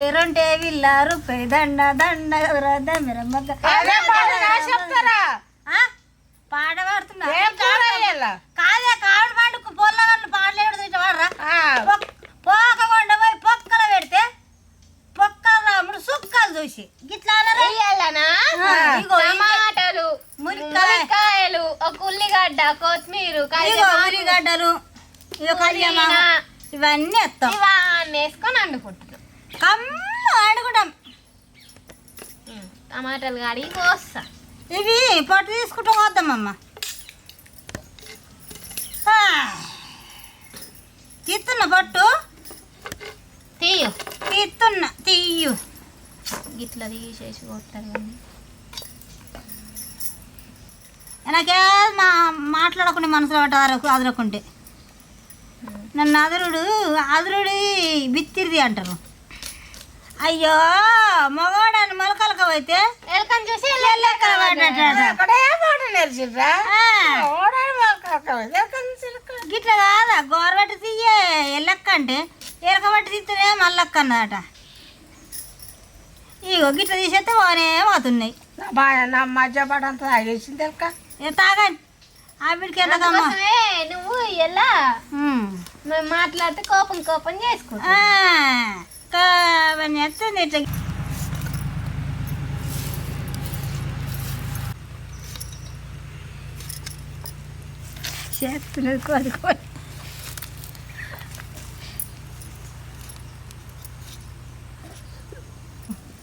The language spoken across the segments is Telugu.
ఎరుంటే విల్లారు దండ దండ వేయాల? కాదే కావడి పండుకు పొల్లగళ్ళు పాడలేడు తింటే వాడరా ఆ, పొక్- కొండ పోయి పొక్కల పెడితే పొక్కల రాముడు సుక్కలు చూసి గిట్లా. టమాటాలు. ములిక్కాయలు ఒక ఉల్లిగడ్డ కొత్తిమీర ఉల్లిగడ్డలు. ఇవన్నీ ఎత్తాం. ఇవన్నీ వేసుకొని కమ్మ ఆడుకుంటాం. టమాటాలు కడిగి కోస్తా ఇవి పట్టు తీసుకుంటూ వద్దామమ్మ. తీస్తున్నా పట్టు? తీయు. తీస్తున్నా తీయు. గిట్లా తీసేసి కొట్టారు కానీ నాకే మా మాట్లాడకుండా మనసులో పట్ట అదరకు అదరకుంటే. నన్ను అదరుడు అదరుడి బిత్తిరిది అంటారు. అయ్యో మగవాడని మొలకలక పోతే ఎలకని చూసి? గిట్ల కాదా? గోరబట్టి తీయే ఎల్లక్క అంటే ఎలకబట్టి తీస్తేనే మల్లక్క అన్నదట ఇగో గిట్ల తీసేస్తే పోనే పోతున్నాయి నా మధ్య పాట అంతా తాగేసింది ఎక్క ఏ తాగండి. ఆవిడికి అందుకోసమే నువ్వు ఎలా మాట్లాడితే కోపం కోపం చేసుకుంటా అవన్నీ ఎత్తుంది ఇట్లా. చేస్తున్నది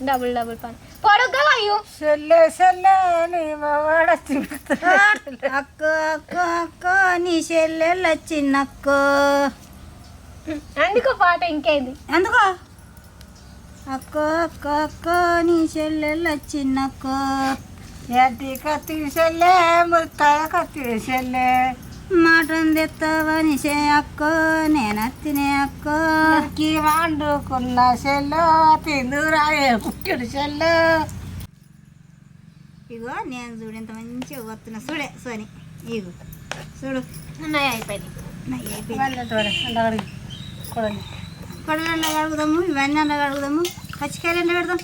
డబుల్ డబుల్ పని పొడుగ్గా అయ్యో. సెల్లే సెల్లే నీ వాడ అక్క అక్క అక్క నీ చెల్లెళ్ళు వచ్చిందక్కో అందుకో పాట ఇంకేంది? ఎందుకో అక్క అక్క అక్క నీ చెల్లెళ్ళు వచ్చిందక్కో ఎడ్డి కత్తి సెల్లే ముత్తాయ కత్తి సెల్లే మటన్ తెస్తావని చే అక్కో నేను తినే అక్కో. కి వండుకున్న సెల్లు తిందురాయే కుట్టడు సెల్లు ఇగో నేను చూడు ఎంత మంచిగా వస్తున్నా చూడే సోని ఇగో. చూడు. ఉన్నాయి అయిపోయింది. నెయ్యి అయిపోయింది. కొడలి కొడలు ఎండ కడుగుదాము. ఇవన్నీ ఎండ కడుగుదాము పచ్చికాయలు ఎండ పెడదాం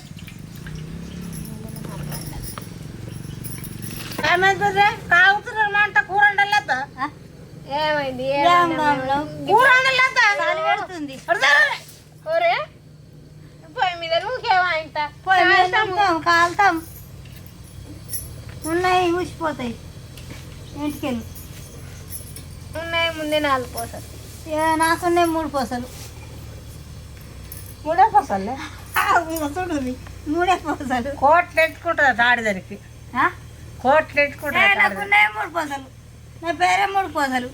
కాగుతున్నారు కూర వండలేదా ఆ? ఏమైంది? యాంగంలో కూర వండలేదా గాలి పెడుతుంది. పొయ్యి మీద కాలుతాం. ఉన్నాయి ఊసిపోతాయి ఇంటికెళ్ళి. ఉన్నాయి ముందే నాలుగు పోసారు. ఏ, నాకున్నాయి మూడు పూసలు. మూడే పసలే. మూడే పూసలు. కోట్లు ఎట్టుకుంటుంది దాడిదానికి ఆ? కోట్లు ఎట్టుకుంటుంది మూడు పూసలు. నా పేరే మూడు పూసలు.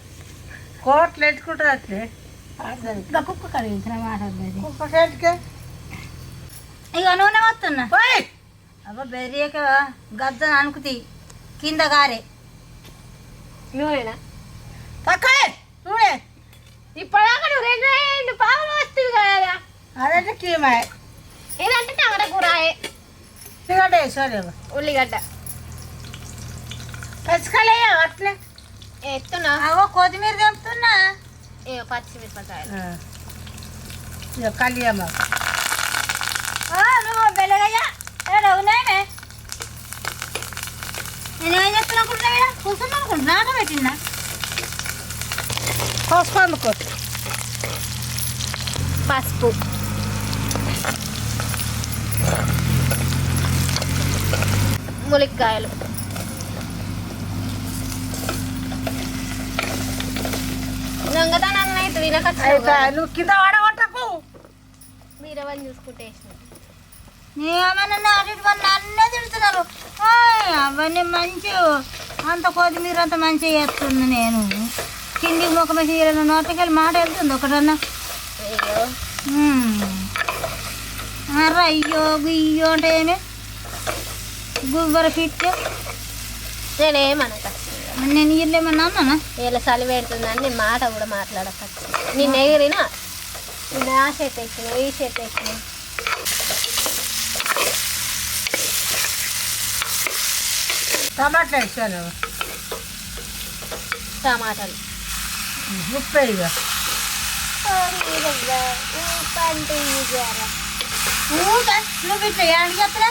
కోట్లు ఎట్టుకుంటుంది అట్లే. ఇంకా కుక్క కడిగించిన మాట కుక్క చేతికే. ఇక నూనె వస్తున్నా. అబ్బా బెర్రియక గద్దను అనుకుతాయి కింద గారే. నువ్వేనా తక్కువే. నువ్వు రెండు రెండు పావులు వస్తుంది అదంటే కీమాయ్ ఇదంటే టమాటా కూరాయే సిగరెట్ వేసుకోలే ఉల్లిగడ్డ పచ్చికాయలు అట్లే ఎత్తున్నా అవో కొత్తిమీర తెంపుతున్నా ఏ పచ్చిమిరపకాయలు ఇక కలియమ్మ నువ్వు బెల్లగయ్యా ఉన్నాయనే నేనేం చెప్తున్నా అనుకుంటున్నా కూర్చున్నా అనుకుంటున్నా ఆట పెట్టిందా కోసుకొందుకో పసుపు ములిక్కాయలు. దొంగతనాన్ని అయితే వినకచ్చు నువ్వు కింద చూసుకుంటే ఏమన్నా తిడుతున్నారు. అవన్నీ మంచి అంత కొత్తిమీర అంత మంచిగా చేస్తుంది నేను. కిందికి ముఖం చీరలు నోట్లకెళ్ళి మాట వెళ్తుంది ఒకటన్నా. అయ్యో. అయ్యో గుయ్యో అంటే ఏమి? గువ్వర ఫిట్ నేనేమనక. నేను ఇల్లేమన్నా అన్నానా? వీళ్ళ చలి పెడుతుందని నేను మాట కూడా మాట్లాడకచ్చు నిన్న ఎగిరిన నిన్న ఆ షర్ట్ ఎక్కిన ఈ షర్ట్ ఎక్కిన టమాటా వేసాను. టమాటాలు. ముప్పై నువ్వు ఇట్లా ఏడికి ఎత్తరా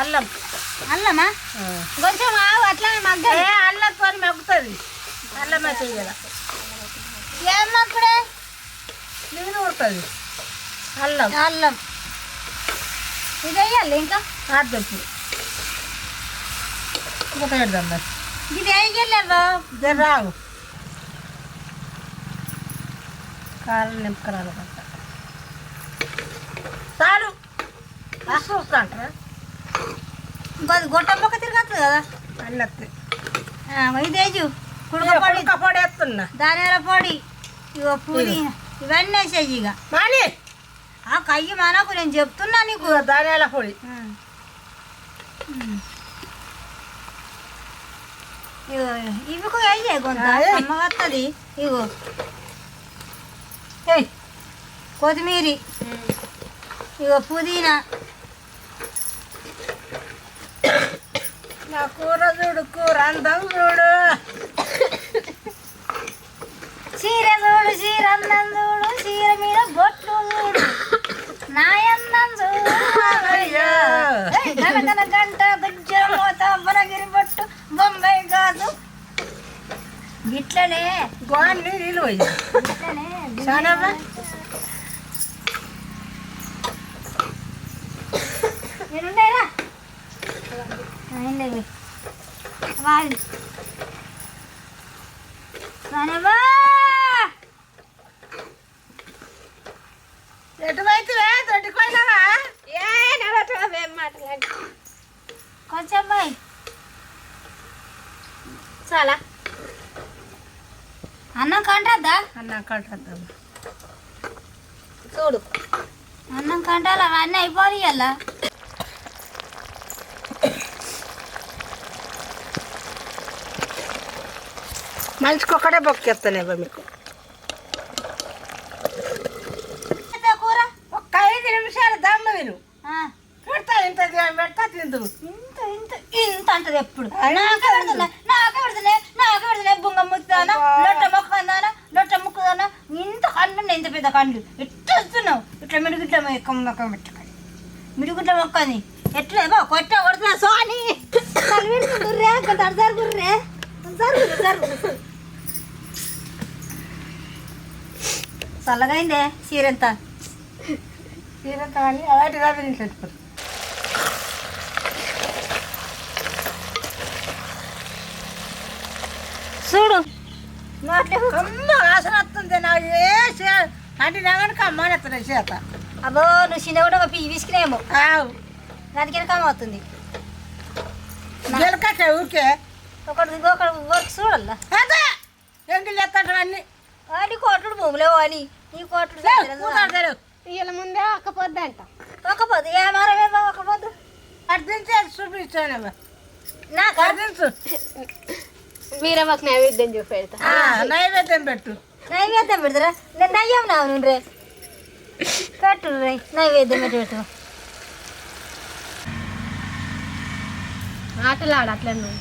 అల్లం. అల్లమా. కొంచెం ఆవు అట్లానే మగ్గ ఏ అల్లంతో మగ్గుతుంది. అల్లం అయితే ఇయ్యాల ఏమక్కడే మిగిలి ఉడుతుంది అల్లం. అల్లం. ఇది వేయాలి ఇంకా? అద్దెప్పు ఇంకొక పెడదాం మరి ఇది వేయలేవా జర రాగు కారం నింపుకరాలు పట్ట చాలు చూస్తా అంటారా ఇంకోది గొట్టం పక్క తిరగచ్చు కదా? అల్లత్తి ఆ, ఇది వేయు కుడుక పొడి. వేస్తున్నా. ధనియాల పొడి. ఇగో పూరి. ఇవన్నీ వేసేయి ఇక. మాని. ఆ కయ్యి మనకు నేను చెప్తున్నా నీకు. ధనియాల పొడి. ఇగో ఇవి వేయే కొంత. ఆ, ఏయ్. అమ్మ వస్తుంది ఇగో కొత్తిమీరి. ఇగో పుదీనా నా కూర చూడు కూర అందం చూడు చీర చూడు చీర అందం చూడు చీర మీద బొట్లు చూడు నాయన్నం చూడు గనగన గంట మోత బనగిరి బొట్టు బొంబాయి కాదు గిట్లనే గోన్ని నీళ్ళు పోయి గిట్లనే అయింది వాళ్ళు. రానవ్వా ఎటువైతే దొడ్డిపోయినావా ఏ నడవట్రా మేము మాట్లాడి. కొంచెం బాయ్ చాలా. అన్నం కంటద్దా? అన్న కట్టద్దాం చూడు. అన్నం కంటాలి అవన్నీ అయిపోయి మనిషికి ఒక్కడే బొక్కేస్తానేబా మీకు. కూర? ఒక్క ఐదు నిమిషాలు దమ్మ విను. ఆ, పెడతా ఇంత పెడతా తిందు. ఇంత ఇంత ఇంత అంటది ఎప్పుడు? నాకే పెడుతున్నా నాకే పెడుతున్నా నాకే పెడుతున్నా బుంగ ముక్కుదానా? లొట్ట మొక్క అందానా లొట్ట ముక్కుదానా? ఇంత కండు ఇంత పెద్ద కండు ఎట్లా వస్తున్నావు ఇట్లా మిడుగుట్ల మొక్క మొక్క పెట్టుకొని మిడుగుట్ల మొక్క అని ఎట్లా బా కొట్ట కొడుతున్నా సోని. గుర్రే కొంత అడసారు గుర్రే జరుగు. చల్లగా అయిందే చీరంతా తీరంత అని అలాంటి కాదు పెట్టుకోరు. చూడు. అమ్మ వాసన వస్తుంది. నాకు ఏ అంటే నాగనక అమ్మని వస్తుంది చేత. అబ్బో నువ్వు చిన్న కూడా ఒక విసికినేమో ఆవు. దానికి వెనకాల అవుతుంది ఊరికే. ఒకటి ఒకటి వర్క్ చూడల్లా అదే. ఎంగిల్ ఎత్తాడు అన్ని. అని కోట్లు భూమిలో అని ఈ కోట్లు వీళ్ళ ముందే ఒక్కపోద్దంట ఒకపోదు ఏ మారమేమో ఒకపోదు అటు దించి అది చూపించాను నాకు అటు దించు మీరే మాకు నైవేద్యం చూపెడతా. ఆ, నైవేద్యం పెట్టు. నైవేద్యం పెడతారా? నేను నయ్యం నుండి రే పెట్టు రే నైవేద్యం పెట్టి పెట్టు. ఆటలాడు అట్లా నువ్వు.